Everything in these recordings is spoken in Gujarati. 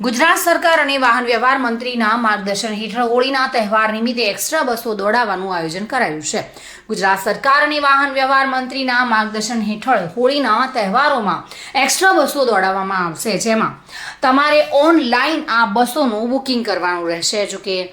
ગુજરાત સરકાર અને વાહન વ્યવહાર મંત્રીના માર્ગદર્શન હેઠળ હોળીના તહેવાર નિમિત્તે એક્સ્ટ્રા બસો દોડાવવાનું આયોજન કરાયું છે. ગુજરાત સરકાર અને વાહન વ્યવહાર મંત્રીના માર્ગદર્શન હેઠળ હોળીના તહેવારોમાં એક્સ્ટ્રા બસો દોડાવવામાં આવશે. જેમાં તમારે ઓનલાઈન આ બસોનું બુકિંગ કરવાનું રહેશે. જો કે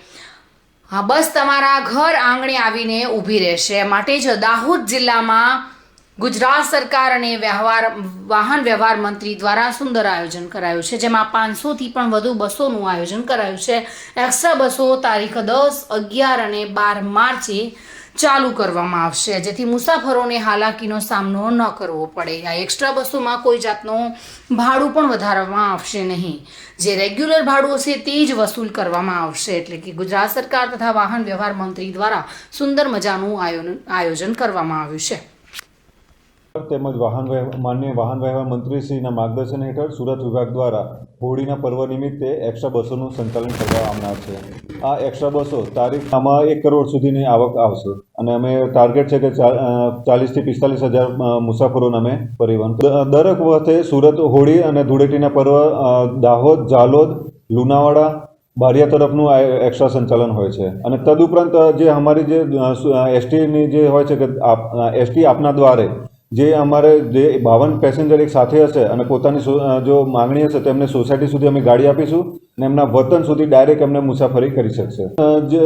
હા બસ તમારા ઘર આંગણે આવીને ઊભી રહેશે. માટે જ દાહોદ જિલ્લામાં ગુજરાત સરકાર અને વ્યવહાર, વાહન વ્યવહાર મંત્રી દ્વારા સુંદર આયોજન કરાયું છે, જેમાં પાંચસોથી પણ વધુ બસોનું આયોજન કરાયું છે. એક્સ્ટ્રા બસો તારીખ દસ, અગિયાર અને બાર માર્ચે ચાલુ કરવામાં આવશે. જેથી મુસાફરોને હાલાકીનો સામનો ન કરવો પડે. આ એક્સ્ટ્રા બસોમાં કોઈ જાતનું ભાડું પણ વધારવામાં આવશે નહીં. જે રેગ્યુલર ભાડું હશે તે જ વસૂલ કરવામાં આવશે. એટલે કે ગુજરાત સરકાર તથા વાહન વ્યવહાર મંત્રી દ્વારા સુંદર મજાનું આયોજન કરવામાં આવ્યું છે. તેમજ વાહન માન્ય વાહન વ્યવહાર મંત્રીશ્રીના માર્ગદર્શન હેઠળ સુરત વિભાગ દ્વારા હોળીના પર્વ નિમિત્તે એક્સ્ટ્રા બસોનું સંચાલન કરવામાં આવનાર છે. આ એક્સ્ટ્રા બસો તારીખ આમાં એક કરોડ સુધીની આવક આવશે અને અમે ટાર્ગેટ છે કે ચાલીસથી પિસ્તાલીસ હજાર મુસાફરોને અમે પરિવહન દરેક વખતે સુરત હોળી અને ધૂળેટીના પર્વ દાહોદ જાલોદ લુણાવાડા, બારિયા તરફનું આ એક્સ્ટ્રા સંચાલન હોય છે. અને તદુપરાંત જે અમારી જે એસટીની જે હોય છે કે એસટી આપના દ્વારે જે અમારે જે બાવન પેસેન્જર એક સાથે હશે અને પોતાની જો માંગણી હશે તો એમને સોસાયટી સુધી અમે ગાડી આપીશું અને એમના વતન સુધી ડાયરેક્ટ એમને મુસાફરી કરી શકશે. જે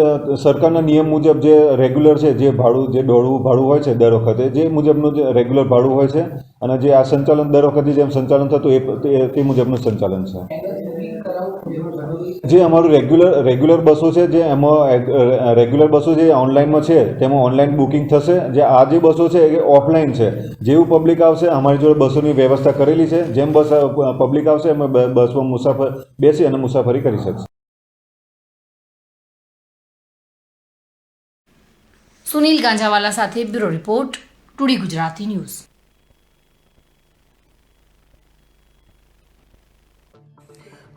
સરકારના નિયમ મુજબ જે રેગ્યુલર છે, જે ભાડું, જે દોડવું, ભાડું હોય છે દર વખતે, જે મુજબનું જે રેગ્યુલર ભાડું હોય છે અને જે આ સંચાલન દર વખતે જેમ સંચાલન થતું એ તે- મુજબનું સંચાલન છે. જે અમારું રેગ્યુલર રેગ્યુલર બસો છે, જે એમાં રેગ્યુલર બસો જે ઓનલાઈનમાં છે, તેમાં ઓનલાઈન બુકિંગ થશે. જે આ જે બસો છે, એ ઓફલાઈન છે. જેવું પબ્લિક આવશે, અમારી જોડે બસોની વ્યવસ્થા કરેલી છે. જેમ બસ પબ્લિક આવશે, એમ બસમાં મુસાફર બેસી અને મુસાફરી કરી શકશે. સુનિલ ગાંજાવાલા સાથે bureau report, two D Gujarati news.